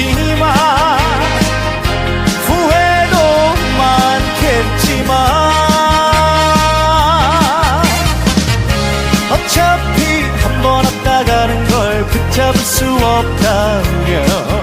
남겠지만 후회도 많겠지만 어차피 한 번 왔다 가는 걸 붙잡을 수 없다면